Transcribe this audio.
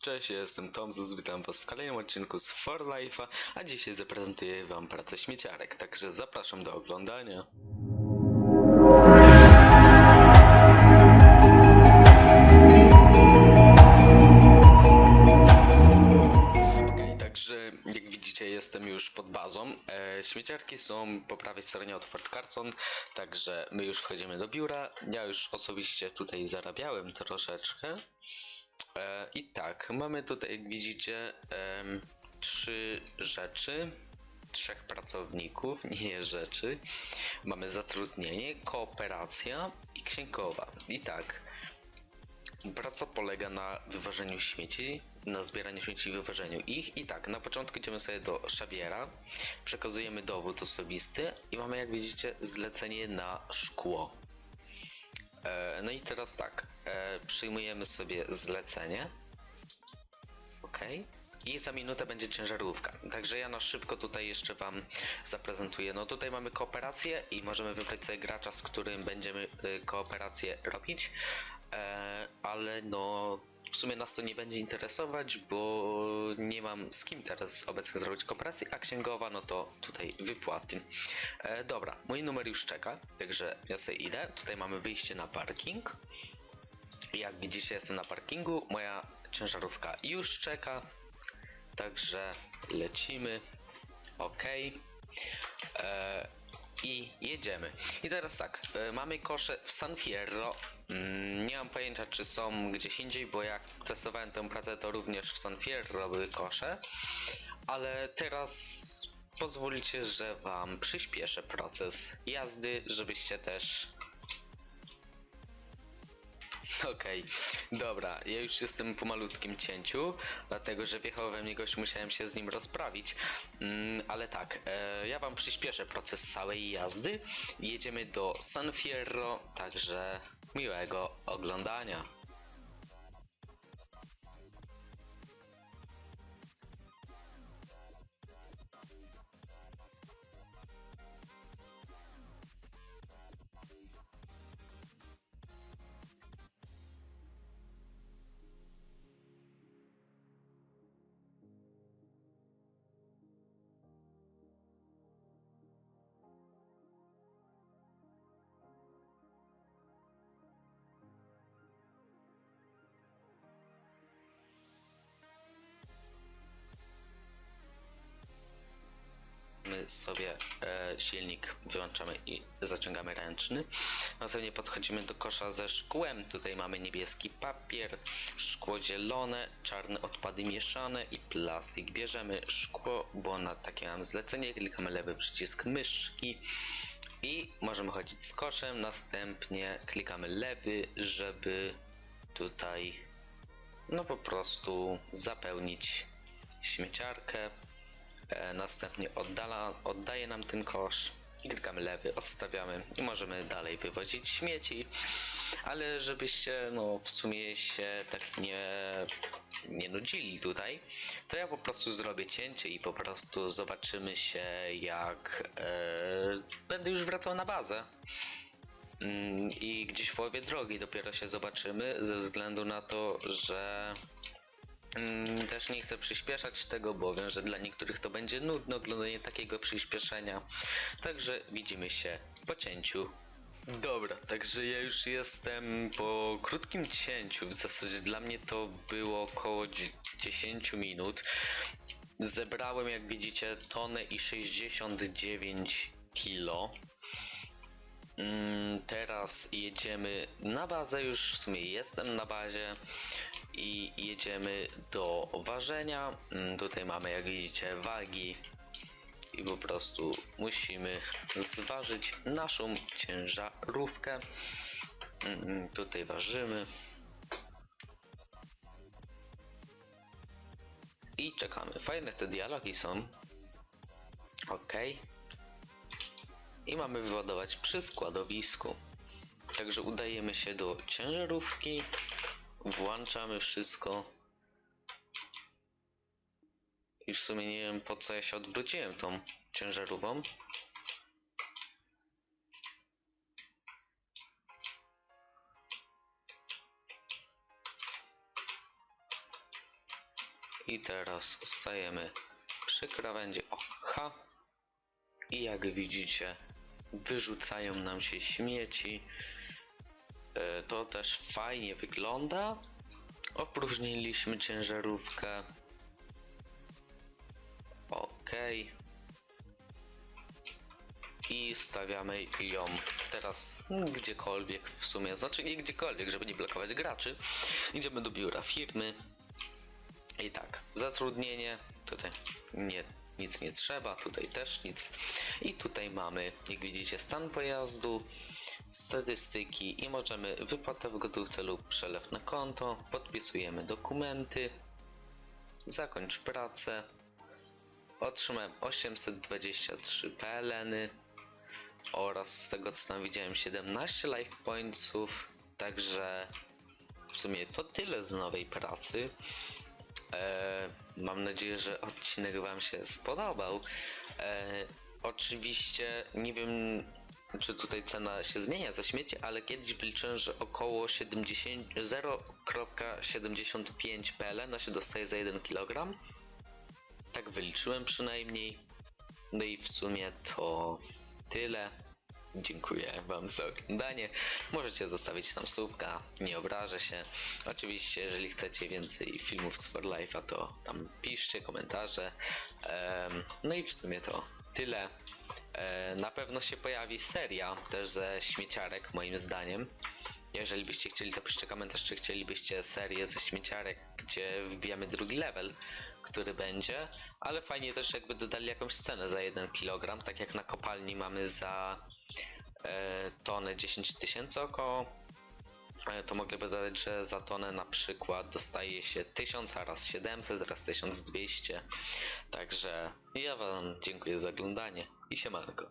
Cześć, jestem Tomzus, witam was w kolejnym odcinku z For Life'a, a dzisiaj zaprezentuję wam pracę śmieciarek, także zapraszam do oglądania. Także jak widzicie jestem już pod bazą. E, śmieciarki są po prawej stronie od Fort Carson, także my już wchodzimy do biura. Ja już osobiście tutaj zarabiałem troszeczkę. E, I tak, mamy tutaj, widzicie, trzy rzeczy, trzech pracowników, nie rzeczy. Mamy zatrudnienie, kooperacja i księgowa. I tak, praca polega na wyważeniu śmieci, na zbieraniu śmieci i wyważeniu ich. I tak, na początku idziemy sobie do szawiera, przekazujemy dowód osobisty i mamy, jak widzicie, zlecenie na szkło. E, no i teraz tak, e, przyjmujemy sobie zlecenie. Ok. I za minutę będzie ciężarówka. Także ja na szybko tutaj jeszcze Wam zaprezentuję. No tutaj mamy kooperację i możemy wybrać sobie gracza, z którym będziemy y, kooperację robić. E, ale no w sumie nas to nie będzie interesować, bo nie mam z kim teraz obecnie zrobić kooperację, a księgowa no to tutaj wypłaty. E, dobra, mój numer już czeka, także ja sobie idę. Tutaj mamy wyjście na parking. Jak widzicie jestem na parkingu, moja ciężarówka już czeka, także lecimy. Ok. E, I jedziemy. I teraz tak, e, mamy kosze w San Fierro. Mm, nie mam pojęcia czy są gdzieś indziej, bo jak testowałem tę pracę to również w San Fierro były kosze. Ale teraz pozwólcie, że wam przyspieszę proces jazdy, żebyście też Okej, dobra, ja już jestem po malutkim cięciu, dlatego że wjechał we mnie gość, musiałem się z nim rozprawić. Mm, ale tak, e, ja wam przyspieszę proces całej jazdy. Jedziemy do San Fierro, także miłego oglądania. Sobie e, silnik wyłączamy i zaciągamy ręczny. Następnie podchodzimy do kosza ze szkłem. Tutaj mamy niebieski papier, szkło zielone, czarne odpady mieszane i plastik. Bierzemy szkło, bo na takie mam zlecenie. Klikamy lewy przycisk myszki i możemy chodzić z koszem. Następnie klikamy lewy, żeby tutaj no po prostu zapełnić śmieciarkę. E, następnie oddala, oddaje nam ten kosz i klikamy lewy, odstawiamy i możemy dalej wywozić śmieci, ale żebyście no w sumie się tak nie, nie nudzili tutaj, to ja po prostu zrobię cięcie i po prostu zobaczymy się jak e, będę już wracał na bazę. Mm, I gdzieś w połowie drogi dopiero się zobaczymy, ze względu na to, że Też nie chcę przyspieszać tego, bo wiem, że dla niektórych to będzie nudne oglądanie takiego przyspieszenia. Także widzimy się po cięciu. Dobra, także ja już jestem po krótkim cięciu. W zasadzie dla mnie to było około dzie- 10 minut. Zebrałem, jak widzicie, tonę i 69 kilo. Mm, Teraz jedziemy na bazę, już w sumie jestem na bazie i jedziemy do ważenia. Mm, Tutaj mamy, jak widzicie, wagi i po prostu musimy zważyć naszą ciężarówkę. Mm, Tutaj ważymy. I czekamy. Fajne te dialogi są. Ok. I mamy wyładować przy składowisku. Także udajemy się do ciężarówki. Włączamy wszystko. I w sumie nie wiem po co ja się odwróciłem tą ciężarówką. I teraz stajemy przy krawędzi. O, ha. I jak widzicie, wyrzucają nam się śmieci. E, To też fajnie wygląda. Opróżniliśmy ciężarówkę. Ok. I stawiamy ją teraz gdziekolwiek w sumie, znaczy nie gdziekolwiek, żeby nie blokować graczy. Idziemy do biura firmy. I tak, zatrudnienie, tutaj nie, nic nie trzeba, tutaj też nic. I tutaj mamy, jak widzicie, stan pojazdu, statystyki i możemy wypłatę w gotówce lub przelew na konto, podpisujemy dokumenty, zakończ pracę, otrzymałem 823 PLN-y oraz z tego co tam widziałem 17 life pointsów, także w sumie to tyle z nowej pracy. E, mam nadzieję, że odcinek Wam się spodobał. E, oczywiście nie wiem, czy tutaj cena się zmienia za śmiecie, ale kiedyś wyliczyłem, że około 70 0,75 PLN się dostaje za 1 kg. Tak wyliczyłem przynajmniej. No i w sumie to tyle. Dziękuję Wam za oglądanie. Możecie zostawić tam słupka, nie obrażę się. Oczywiście, jeżeli chcecie więcej filmów z For Life'a, to tam piszcie komentarze. No i w sumie to tyle. E, na pewno się pojawi seria też ze śmieciarek, moim zdaniem. Jeżeli byście chcieli, to piszcie komentarz, czy chcielibyście serię ze śmieciarek, gdzie wbijamy drugi level, który będzie. Ale fajnie też jakby dodali jakąś scenę za 1 kg, tak jak na kopalni mamy za e, tonę 10 tysięcy około. E, To mogliby dodać, że za tonę na przykład dostaje się 1000, a raz 700, raz 1200. Także ja wam dziękuję za oglądanie i siemanko.